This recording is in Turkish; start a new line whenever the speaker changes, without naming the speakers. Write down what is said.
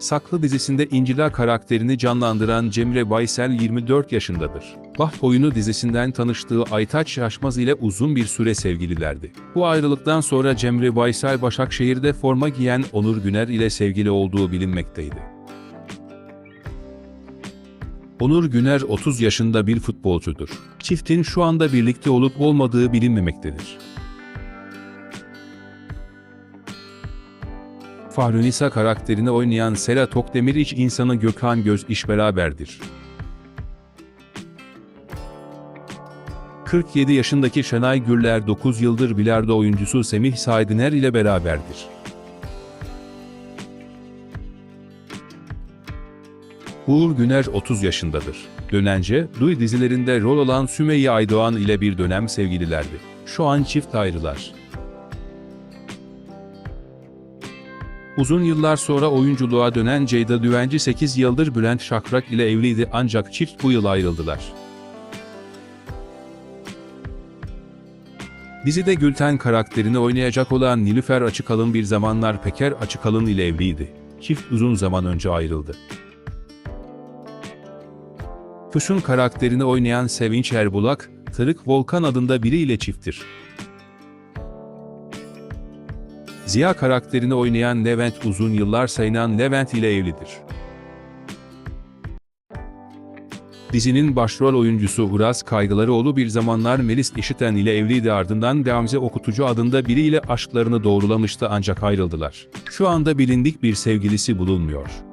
Saklı dizisinde İncila karakterini canlandıran Cemre Baysel 24 yaşındadır. Baht Oyunu dizisinden tanıştığı Aytaç Şaşmaz ile uzun bir süre sevgililerdi. Bu ayrılıktan sonra Cemre Baysel Başakşehir'de forma giyen Onur Güner ile sevgili olduğu bilinmekteydi. Onur Güner 30 yaşında bir futbolcudur. Çiftin şu anda birlikte olup olmadığı bilinmemektedir. Fahrunisa karakterini oynayan Sera Tokdemir insanı Gökhan Göz iş beraberdir. 47 yaşındaki Şenay Gürler 9 yıldır bilardo oyuncusu Semih Saydiner ile beraberdir. Uğur Güner 30 yaşındadır. Dönence, Duy dizilerinde rol olan Sümeyye Aydoğan ile bir dönem sevgililerdi. Şu an çift ayrılar. Uzun yıllar sonra oyunculuğa dönen Ceyda Düvenci 8 yıldır Bülent Şakrak ile evliydi ancak çift bu yıl ayrıldılar. Dizide Gülten karakterini oynayacak olan Nilüfer Açıkalın bir zamanlar Peker Açıkalın ile evliydi. Çift uzun zaman önce ayrıldı. Füsun karakterini oynayan Sevinç Erbulak, Tırık Volkan adında biriyle çifttir. Ziya karakterini oynayan Levent uzun yıllar sayılan Levent ile evlidir. Dizinin başrol oyuncusu Uras Kaygılarıoğlu bir zamanlar Melis İşiten ile evliydi ardından Gamze Okutucu adında biriyle aşklarını doğrulamıştı ancak ayrıldılar. Şu anda bilindik bir sevgilisi bulunmuyor.